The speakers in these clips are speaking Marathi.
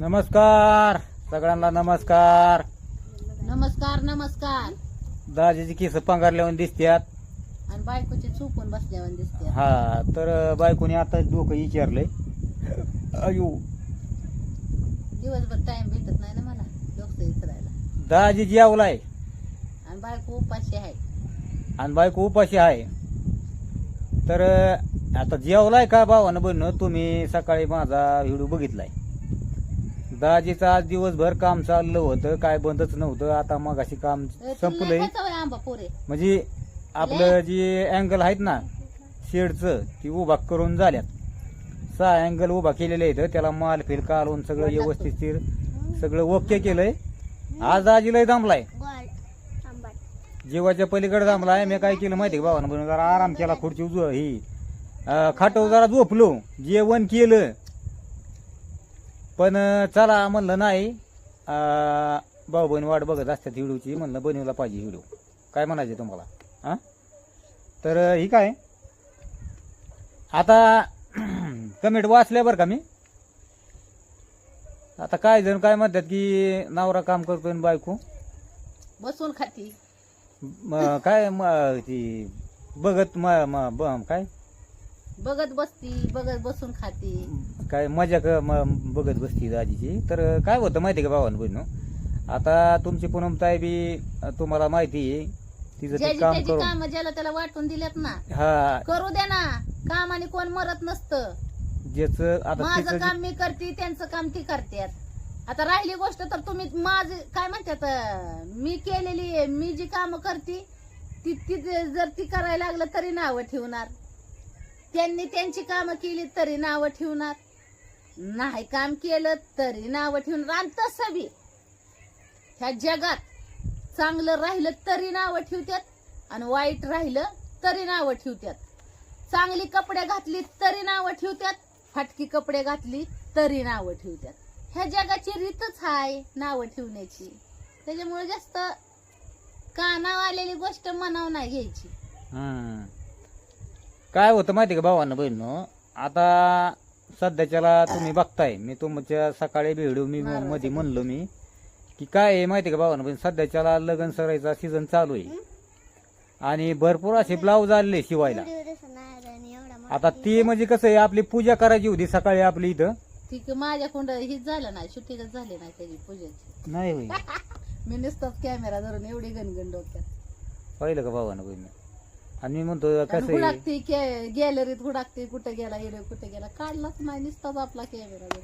नमस्कार. सगळ्यांना नमस्कार. नमस्कार नमस्कार. दाजीची केस पांघरल्यावर दिसत्यात. आणि बायकोची चुकून बसल्यावर दिसते हा तर बायकोने आता डोकं विचारलंय. अयो. दिवसभर टाइम भेटत नाही ना मला डोकं इचरायला दाजी जेवलाय आणि बायको उपाशी आहे. आणि बायको उपाशी आहे. तर आता जेवलाय का भावानं बहिण? तुम्ही सकाळी माझा व्हिडिओ बघितलाय. दाजीचं आज दिवसभर काम चाललं होतं काय बंदच नव्हतं आता मग अशी काम संपलंय. आंबा पोरे. म्हणजे आपलं जे अँगल आहेत ना शेडचं ती उभा करून झाल्यात. सहा अँगल उभा केलेले आहेत त्याला माल फिल काढून सगळं व्यवस्थित सगळं ओके केलंय. आज आजीलाही दामलाय. जीवाच्या पलीकडे दामलाय मी काय केलं माहिती का भावानं? जरा आराम केला खुर्ची ही अं, खाटावर जरा झोपलो जेवण केलं. पण चला म्हणलं नाही. भाऊ बहीण वाट बघत असतात व्हिडिओची म्हणलं बनवला पाहिजे व्हिडिओ काय म्हणायचे तुम्हाला? हा? तर ही काय? आता कमेंट वाचल्या बरं का मी? आता काय जण काय म्हणतात की नवरा काम करतोय आणि बायको? बसून खाती. म- काय म- ती बघत म- म- ब- काय? बघत बसती बघत बसून खाती. काय मजा क- म- बघत बसती दाजीची. तर काय होतं माहिती का भावानं बहिण आता तुमची पूनमताई बी अं, तुम्हाला माहिती आहे तिचं ते ज्याची काम त्याची करून काम ज्याला त्याला वाटून दिल्यात ना हा. करू द्या ना. कामाने कोण मरत नसतं. ज्याच आता माझं तिचं काम मी करते त्यांचं काम ती करतात आता राहिली गोष्ट तर तुम्ही माझ काय म्हणतात अं, मी केलेली आहे, मी जी काम करते ती ती जर ती करायला लागलं तरी नावं ठेवणार. त्यांनी त्यांची कामं केली तरी नावं ठेवणार. नाही काम केलं तरी नावं ठेवणार. आणि तसं बी. ह्या जगात चांगलं राहिलं तरी नावं ठेवतात आणि वाईट राहिलं तरी नावं ठेवतात चांगली कपडे घातली तरी नावं ठेवतात फाटकी कपडे घातली तरी नावं ठेवतात ह्या जगाची रीतच आहे नावं ठेवण्याची. त्याच्यामुळे जास्त कानावर आलेली गोष्ट मनाव नाही घ्यायची. हम्म. काय होतं माहिती का भावानं बहिण आता सध्याच्याला तुम्ही बघताय मी तुमच्या सकाळी व्हिडिओ मी मध्ये म्हणलो मी की काय आहे माहिती का भावानं बहीण? सध्याच्याला लग्न सरायचा सीझन चालू आहे. आणि भरपूर असे ब्लाऊज आले शिवायला. आता ती म्हणजे कसं आहे आपली पूजा करायची होती सकाळी आपली इथं. ती क- माझ्याकडं हीच झालं नाही शूटिंगच झाली नाही त्याची पूजेची. नाही होई मी नुसताच कॅमेरा धरून एवढी गणगण डोक्यात. पाहिलं का भावानं बहीण आणि मी म्हणतो कसं आहे? हुडाकते के- गॅलरीत हुडाकते कुठे गेला हिरो कुठे गेला. काढलाच नाही नुसताच आपला कॅमेरा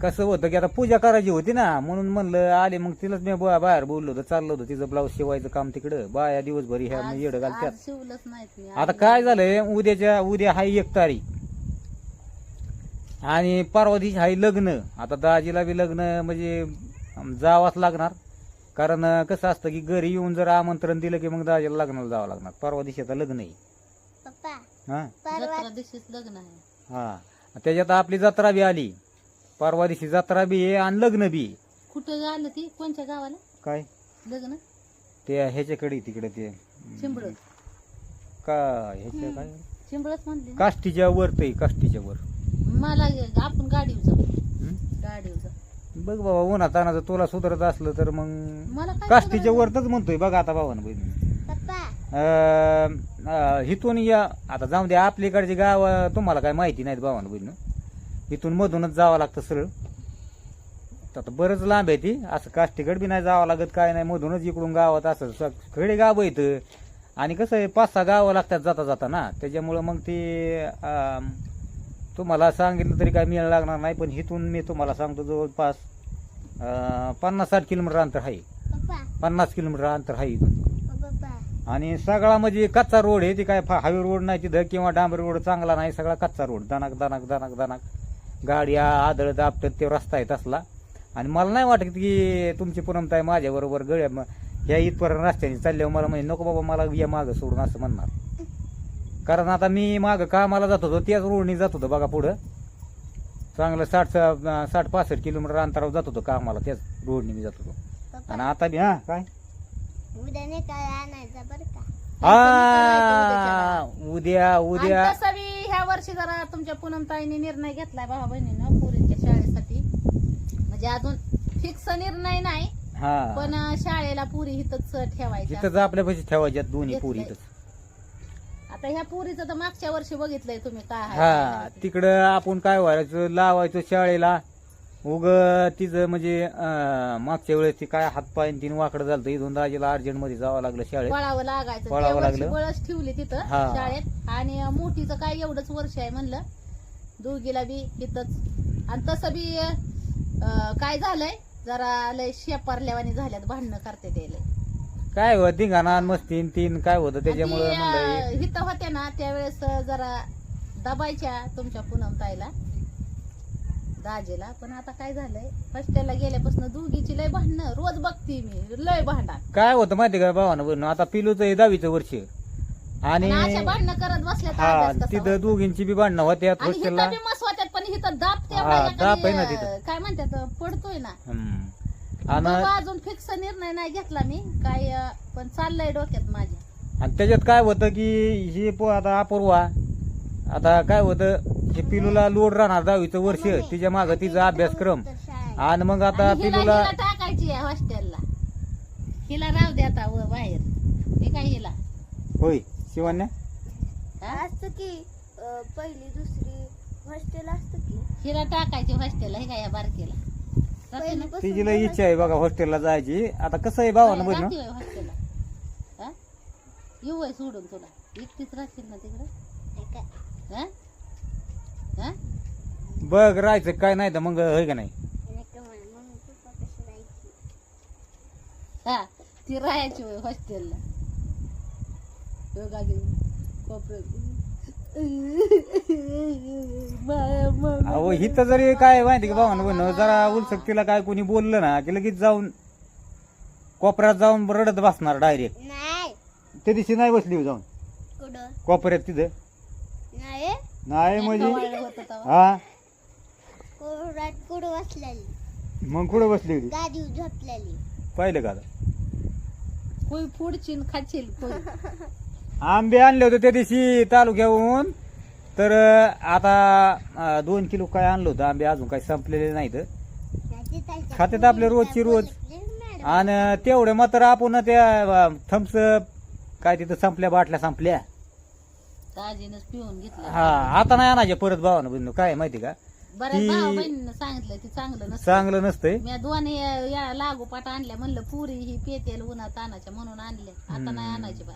कसं होतं की आता पूजा करायची होती ना म्हणून म्हणलं आले मग तिलाच मी बाहेर बोललो होतं चाललं होतं तिचं ब्लाऊज शिवायचं काम तिकडं. बाया दिवसभर ह्या आज- येडं घालत्यात. आज शिवलंच नाहीत मी. आता काय झालंय उद्याच्या उद्या हाय एक तारीख. आणि परवा दिवशी हाय लग्न. आता दाजीला बी लग्न म्हणजे जावाच लागणार. कारण कसं असतं की घरी येऊन जर आमंत्रण दिलं की मग दाजीला लग्नाला जावं लागणार. परवा दिवशी आता लग्न आहे. हा? जत्रा दिवशीच लग्न आहे. हा. त्याच्यात आपली जत्रा बी आली. परवा दिवशी जत्रा बी आहे आणि लग्न बी आहे. कुठं झालं ती? कोणत्या गावाला? काय? लग्न? ते ह्याच्याकडे तिकडे ते. चिंबड का ह्याच्या काय? म्हणली ना. काष्टीच्या वर ते काष्टीच्या वर. मला आपण गाडीवर जाऊ. हं? गाडीवर जाऊ. बघ बाबा उन्हा तानाचं तुला सुधारत असलं तर मग मला काय काष्टीच्या? वरतच म्हणतोय बघा आता भावानं बहिणी. हिथून या आता जाऊ दे आपल्याकडचे गाव तुम्हाला काय माहिती नाहीत भावानं बहिणी. इथून मधूनच जावं लागतं सरळ. तर आता बरंच लांब आहे ती असं काष्टीकडे बी नाही जावं लागत काय नाही मधूनच इकडून गावात असं स- खेडे गाव येतं आणि कसं आहे पाच सहा गावं लागतात जाता जाता ना त्याच्यामुळं मग ते अं, तुम्हाला सांगितलं तरी काय मिळ लागणार नाही पण इथून मी तुम्हाला सांगतो जवळपास पन्नास साठ किलोमीटर अंतर आहे. पन्नास किलोमीटर अंतर आहे इथून. आणि सगळा म्हणजे कच्चा रोड आहे ती काय हायवे रोड नाही तिथं किंवा डांबरी रोड चांगला नाही सगळा कच्चा रोड दनाक दनाक दनाक दनाक गाड्या आदळ दाबतात ते रस्ता आहे तसला. आणि मला नाही वाटत की तुमची पुनमताई माझ्या बरोबर गळ्या ह्या इथपर्यंत रस्त्याने चालल्यावर मला म्हणजे नको बाबा मला या मागं सोडून असं म्हणणार. कारण आता मी मागं कामाला जात होतो त्याच रोडनी जात होतो बघा पुढं. चांगलं साठ साठ पासष्ट किलोमीटर अंतरावर जात होतो कामाला त्याच रोडनी मी जात होतो. आणि आता बी हा काय? उद्याने काय आणायचं बरं का? हा उद्या आणि उद्या तसं बी ह्या वर्षी जरा तुमच्या पूनम ताईने निर्णय घेतलाय भावा बहिणीनं पोरींच्या शाळेसाठी. म्हणजे अजून फिक्स निर्णय नाही हा. पण शाळेला पुरी हिथच ठेवायच्या. इथंच आपल्यापाशी ठेवायच्यात दोन्ही पोरी. इथंच आता ह्या पुरीचं तर मागच्या वर्षी बघितलंय तुम्ही काय आहे, हा. तिकडं आपण काय व्हायचं लावायचो शाळेला उग तिचं म्हणजे अं, मागच्या वेळेस ती काय हातपाय तीन वाकडं झालं इथून दाजीला अर्जंटमध्ये जावं लागलं शाळेत पळावं लागायचं पळावं वर्षी लागलं. बळच ठेवली तिथं हा. शाळेत आणि मोठीचं काय एवढंच वर्ष आहे म्हणलं दोघीला बी तिथंच आणि तसं बी अं, काय झालंय जरा लय शेपारल्यावानी झाल्यात भांडणं करते ते लय. काय होत धिंगाणा मस्ती न तीन काय होतं त्याच्यामुळे आणि, म्हणलं अं, हिथं होत्या ना त्यावेळेस जरा दबायच्या तुमच्या पूनम ताईला दाजेला. पण आता काय झालंय हॉस्टेलला गेल्यापासून दोघीची लय भांडणं रोज बघते मी लय भांडा काय होतं माहिती का भावानं बहिण आता पिलूच आहे दहावीचं वर्ष. आणि आणि अशा भांडणं करत बसल्या तर हा अभ्यास कसा तिथं होईल? दोघींची बी भांडणं होत्या आणि हॉस्टेलला. बी होत्यात पण हिथं दाब हा, तेवढा दाब आहे ना एखादी, तिथं. काय म्हणतात पडतोय ना. हम्म. आणि अजून फिक्स निर्णय नाही घेतला मी. काय अं, पण चाललंय डोक्यात माझ्या. आणि त्याच्यात काय होतं की ही पो आता अपूर्वा आता काय होतं हे पिलूला लोड राहणार दहावीचं वर्ष तिच्या मागं तिचा अभ्यासक्रम. आणि मग आता आणि हिला पिलूला हिला टाकायची आहे हॉस्टेलला हिला राहू दे आता व बाहेर. हे काय हिला? होय शिवण्या हा? असतं की अं, पहिली दुसरी हॉस्टेल असतं की. हिला टाकायची हॉस्टेलला हे काय या बारकीला? तिची लय इच्छा आहे बघा हॉस्टेलला जायची. आता कसं आहे भावानं बहिण होय हॉस्टेलला? येऊ आहे सोडून तुला. एकटीच राहशील ना तिकडं? बघ राहायचं काय नाही तर मग होय का नाही? हा ती राहायची होय हॉस्टेलला कोपऱ्यात. अहो हिथं जरी काय माहिती का भावानं बहिण जरा उलसक तिला काय कोणी बोललं ना की लगेच जाऊन कोपऱ्यात जाऊन रडत बसणार डायरेक्ट. नाही. त्या दिवशी नाही बसली जाऊन. कुठं? कोपऱ्यात तिथं. नाही? नाही म्हणजे? हा? कुठं बसलेली? मग कुठं बसली होती? गादी झोपलेली. पाहिलं का आता? कोई कोई. आंबे आणले होते त्या दिवशी तालुक्याहून. तर आता दोन किलो काय आणलं होतं आंबे अजून काही संपलेले नाहीत. खात्यात आपले रोजची रोज. आणि तेवढे मात्र आपण त्या थम्सअप काय तिथं संपल्या बाटल्या संपल्या. दाजीनच पिऊन घेतलं हा आता नाही आणायचे परत भावानं बहिण काय माहिती का? बऱ्याच ती- भाऊ बहिणीनं सांगितलं ती चांगलं नसतं चांगलं नसतंय. मी दोन या- या लागोपाठ आणल्या म्हणलं पुरी ही पेतेल उन्हात आणायच्या म्हणून आणल्या. आता नाही आणायची बा.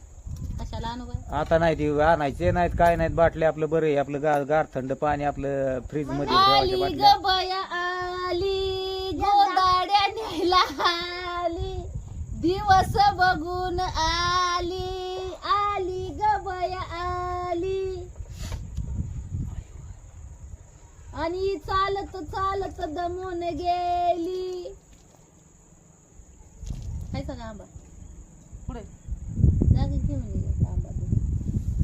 कशाला आणू बाय आता नाही ती आणायचे नाहीत काय नाहीत बाटले आपलं बरं आहे आपलं गार गार थंड पाणी आपलं फ्रीजमध्ये ठेवायच्या आली बाटल्या. ग बया आली. गोदाड्या न्यायला आली. दिवस बघून आली आली ग बया आली. आणि चालत चालत दमून गेली. खायचा का आंबा पुढे जागी घेऊन ये का आंबा तू.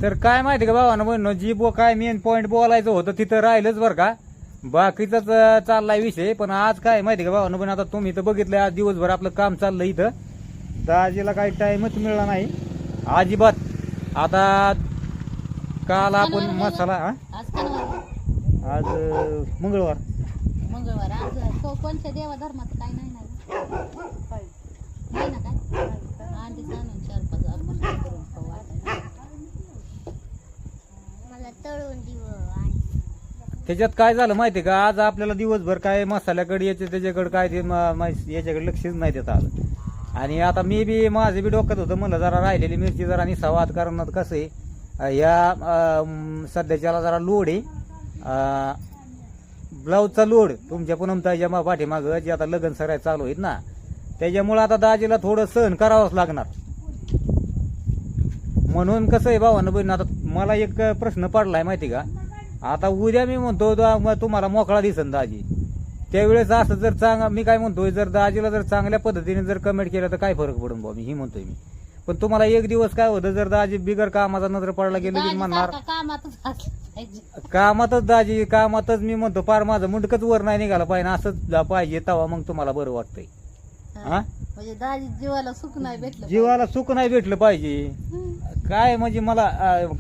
तर काय माहिती का भावानं बहिण जी बो काय मेन पॉईंट बोलायचं होतं तिथं राहिलंच बरं का. बाकीचाच चाललाय विषय पण आज काय माहिती का भावानं पण आता तुम्ही तर बघितलंय आज दिवसभर आपलं काम चाललं इथं. दाजीला काही टाइमच मिळाला नाही. अजिबात. आता काल आपण मसाला हा? आज मंगळवार. मंगळवार. आज को- कोणत्या काय नाही ना नाही ना काय अंडी आणून चार पाच आपण करून खाऊ आता. मला तळून दिव आणि त्याच्यात काय झालं माहिती का? आज आपल्याला दिवसभर काय मसाल्याकडे याचे त्याच्याकडे काय ते म- याच्याकडे लक्षच नाही देत आज. आणि आता मी बी माझं बी डोक्यात होतं म्हणलं जरा राहिलेली मिरची जरा निसावात कारण आता कसं आहे? या सध्याच्याला जरा लोड आहे. ब्लाऊजचा लोड तुमच्या पूनमताईच्या मा पाठीमागं जे आता लग्न सराय चालू आहेत ना त्याच्यामुळं आता दाजीला थोडं सहन करावंच लागणार. म्हणून कसं आहे भावानं बहिण आता मला एक प्रश्न पडलाय माहिती का? आता उद्या मी म्हणतो दा- मग तुम्हाला मोकळा दिसन दाजी. त्यावेळेस असं जर चांग मी काय म्हणतोय जर दाजीला जर चांगल्या पद्धतीने जर कमेंट केलं तर काय फरक पडून भाऊ मी ही म्हणतोय मी. पण तुम्हाला एक दिवस काय होतं जर दाजी बिगर कामाचा नजर पडला गेलं की म्हणणार कामातच असलं पाहिजे. कामातच दाजी कामातच मी म्हणतो पार माझं मुंडकच वर नाही निघाला पाहिजे असंच जा- पाहिजे तवा मग तुम्हाला बरं वाटतंय. हा? म्हणजे दाजी जीवाला सुख नाही भेटलं जीवाला सुख नाही भेटलं पाहिजे. काय म्हणजे मला अं,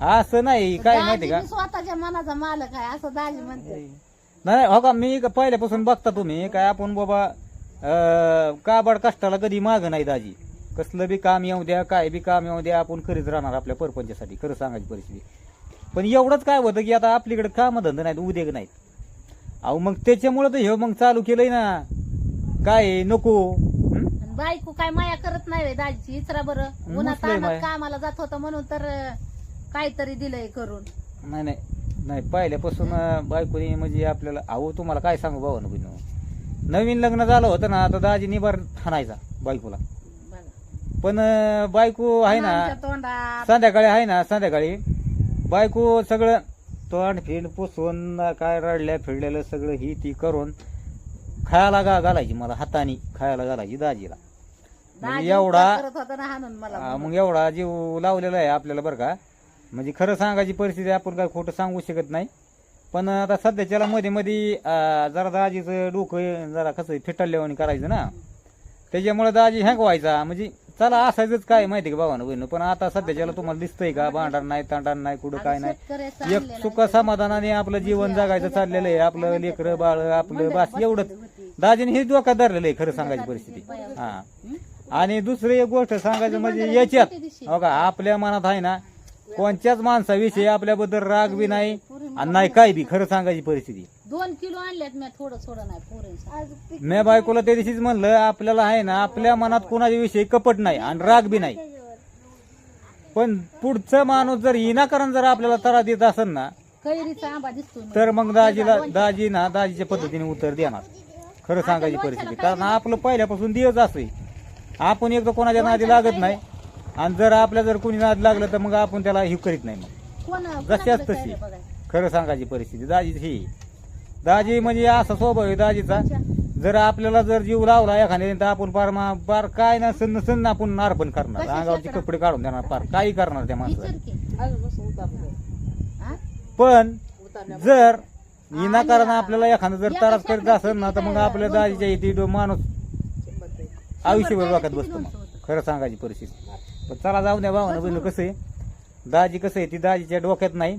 असं नाही काय माहिती का? दाजी स्वतःच्या मनाचा मालक आहे असं दाजी म्हणते. नाही हो का मी का पहिल्यापासून बघता तुम्ही काय आपण बाबा अं, काबाड कष्टाला कधी माग नाही दाजी. कसलं बी काम येऊ द्या काय बी काम येऊ द्या आपण करीत राहणार आपल्या परपंचासाठी खरं सांगायची परिस्थिती. पण एवढंच काय होतं की आता आपल्याकडे काम धंदा नाहीत उद्योग नाहीत. अहो मग त्याच्यामुळं तर हे मग चालू केलंय ना. काय आहे, नको. हं? आणि बायको काय माया करत नाही दाजीची इचरा बरं. मस्त आहे माया. कामाला जात होता म्हणून तर अं, काहीतरी दिलंय करून. नाही नाही नाही पहिल्यापासून बायकोनी म्हणजे आपल्याला अहो तुम्हाला काय सांगू ना बहिणं नवीन लग्न झालं होतं ना तर दाजी निबार ठाणायचा बायकोला. पण बायको आहे ना संध्याकाळी आहे ना संध्याकाळी बायको सगळं तोंड फिंड पुसून काय रडल्या फिरलेलं सगळं ही ती करून खायला गा घालायची मला हाताने खायला घालायची दाजीला. दाजी एवढा हा, मग एवढा जीव लावलेला आहे आपल्याला बरं का. म्हणजे खरं सांगायची परिस्थिती आपण काय खोटं सांगू शकत नाही. पण आता सध्याच्याला मध्ये मध्ये जरा दाजीचं डोकं जरा कसं फिटल्यावानी करायचं ना. त्याच्यामुळे दाजी हँग व्हायचा म्हणजे चला असायचंच काय माहिती का भावानं बहिण? पण आता सध्याच्याला तुम्हाला दिसतंय का? भांडण नाही तांडण नाही कुठं काय नाही. एक सुख समाधानाने आपलं जीवन जगायचं चाललेलं आहे. आपलं लेकरं बाळ आपलं बास एवढंच. दाजीने हे धोका धरलेलं आहे खरं सांगायची परिस्थिती. हा. आणि दुसरी एक गोष्ट सांगायचं म्हणजे याच्यात हो का आपल्या मनात आहे ना कोणत्याच माणसाविषयी आपल्याबद्दल राग बी नाही आणि नाही काय बी खरं सांगायची परिस्थिती. दोन किलो आणल्यात मी थोडं थोडं नाही मी बायकोला त्या दिवशीच म्हणलं आपल्याला आहे ना आपल्या मनात कोणाच्या विषयी कपट नाही आणि राग बी नाही. पण पुढचा माणूस जर विनाकारण जर आपल्याला त्रास देत असेल ना कैरीचा आंबा दिसतो मी. तर मग दाजीला दाजी ना दाजीच्या पद्धतीने उत्तर देणार. खरं सांगायची परिस्थिती. कारण आपलं पहिल्यापासून दिवस असं आपण एकदा कोणाच्या नादी लागत नाही. आणि जर आपल्या जर कोणी नाद लागलं तर मग आपण त्याला हे करीत नाही मग. कोण जशाच कोणाकडे तशी? खरं सांगायची परिस्थिती. दाजीची ही. दाजी म्हणजे असा स्वभाव आहे दाजीचा. जर आपल्याला जर जीव लावला एखाद्याने तर आपण पार मा पार काय ना सन्न सन्न आपण अर्पण करणार. अंगावरचे? कपडे काढून देणार. पार काही करणार त्या माणसाला. की. हा? पण जर विनाकारण आपल्याला एखादं जर त्रास करीत असेल ना तर मग आपल्या दाजीच्या इथे माणूस आयुष्यभर डोक्यात बसतो मग. खरं सांगायची परिस्थिती. पण चला जाऊ द्या भावानं बहिण कसं आहे? दाजी कसं आहे? ती दाजीच्या डोक्यात नाही.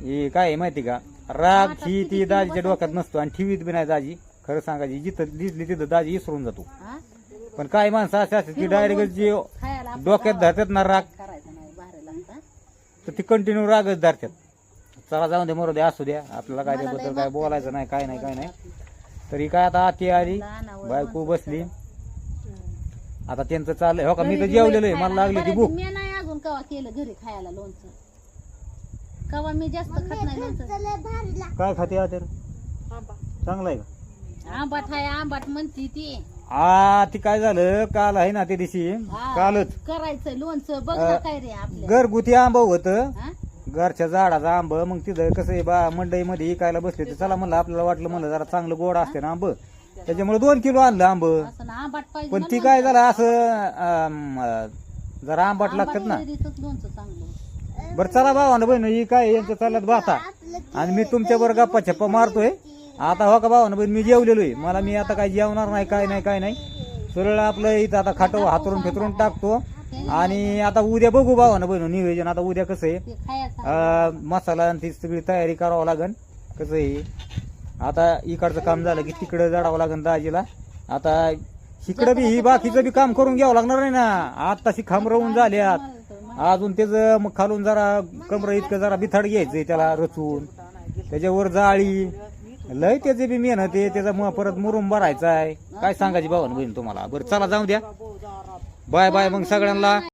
हे काय आहे माहिती का? राग ही ती दाजीच्या डोक्यात नसतो आणि ठेवीत बी नाही दाजी. खरं सांगायची जिथं दिसली तिथं दाजी विसरून जातो. हा? पण काही माणसं असे असतात की डायरेक्ट जे खायला डोक्यात धरतात ना राग करायचं नाही बाहेर लागता तर ती कंटिन्यू रागच धरतात. चला जाऊन दे मरू दे असू द्या. आपल्याला काय त्याबद्दल काय बोलायचं नाही काय नाही काय नाही. तरी काय आता आती आली बायको बसली. आता त्यांचं चाललंय. हो का? मी तर जेवलेलो आहे. मला लागली ती भूक. मी नाही अजून कवा केलं घरी खायला लोणचं. कवा मी जास्त खात नाही लोणचं. काय खाते हा तर चांगलं आहे का? आंबाट हाय आंबाट म्हणती ती. आ ती काय झालं? काल आहे ना त्या दिवशी. हा, कालच. करायचं लोणचं. बघ अं, काय रे आपल्या घरगुती आंब होतं. हा? घरच्या झाडाचा आंब. मग तिथं कसं आहे बा मंडईमध्ये इकायला बसले चला म्हणलं आपल्याला वाटलं म्हणलं जरा चांगलं गोड असते ना आंब. त्याच्यामुळे दोन किलो आणलं आंब. असं ना आंबाट पाहिजे पण ना ती लोणचं. काय झालं असं अं, जरा आंबाट लागतात ना. लोणचं चांगलं. बरं चला भावानं बहिण ही काय यांचं चालत बाता आणि मी तुमच्या बरोबर गप्पा छप्पा मारतोय. आता हो का भावानं बहीण मी जेवलेलो आहे. मला मी आता काय जेवणार नाही काय नाही काय नाही. सरळ आपलं इथं आता खाटो हातरून फितरून टाकतो. आणि आता उद्या बघू भावानं बहिण नियोजन. आता उद्या कसं आहे? ते खायचं अं, मसाला आणि ती सगळी तयारी करावं लागन. कसं आहे? आता इकडचं काम झालं की तिकडं जाडावं लागेल दाजीला आता इकडं बी ही बाकीचं बी काम करून घ्यावं लागणार नाही ना. आताशी खांबरवून झाल्यात. अजून त्याचं मग खालून जरा कमर इतकं जरा बिथाड घ्यायचंय त्याला रचून. त्याच्यावर जाळी. लय त्याचे बी मेहनत आहे. त्याचा परत मुरुम भरायचा आहे काय सांगायची भावन बहीण तुम्हाला? बरं चला जाऊ द्या. बाय बाय मग सगळ्यांना.